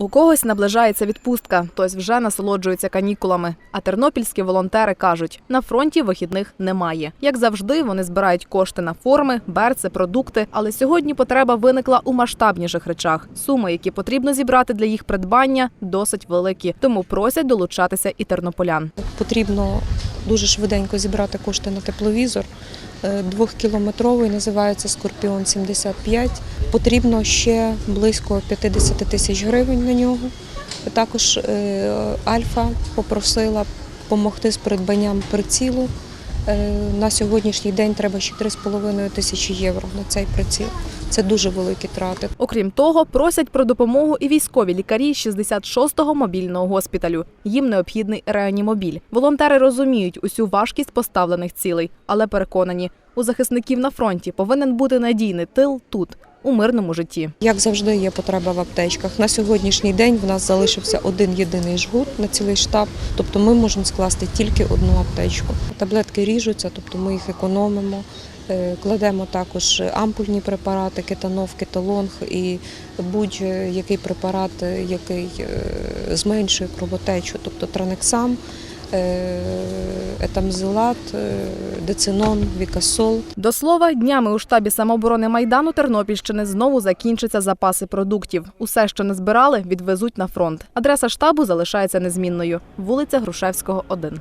У когось наближається відпустка, хтось вже насолоджується канікулами. А тернопільські волонтери кажуть, на фронті вихідних немає. Як завжди, вони збирають кошти на форми, берці, продукти. Але сьогодні потреба виникла у масштабніших речах. Суми, які потрібно зібрати для їх придбання, досить великі. Тому просять долучатися і тернополян. Потрібно дуже швиденько зібрати кошти на тепловізор. Е, Двохкілометровий називається Скорпіон 75. Потрібно ще близько 50 тисяч гривень на нього. Також е, Альфа попросила допомогти з придбанням прицілу. Е, На сьогоднішній день треба ще 3,5 тисячі євро на цей приціл. Це дуже великі трати. Окрім того, просять про допомогу і військові лікарі 66-го мобільного госпіталю. Їм необхідний реанімобіль. Волонтери розуміють усю важкість поставлених цілей, але переконані, у захисників на фронті повинен бути надійний тил тут, у мирному житті. Як завжди, є потреба в аптечках. На сьогоднішній день в нас залишився один єдиний жгут на цілий штаб, тобто ми можемо скласти тільки одну аптечку. Таблетки ріжуться, тобто ми їх економимо. Е, Кладемо також ампульні препарати, кетанов, кеталонг і будь-який препарат, е, який е, зменшує кровотечу, тобто транексам, е, етамзилат, е, децинон, вікасол. До слова, днями у штабі самооборони Майдану Тернопільщини знову закінчаться запаси продуктів. Усе, що не збирали, відвезуть на фронт. Адреса штабу залишається незмінною. Вулиця Грушевського, 1.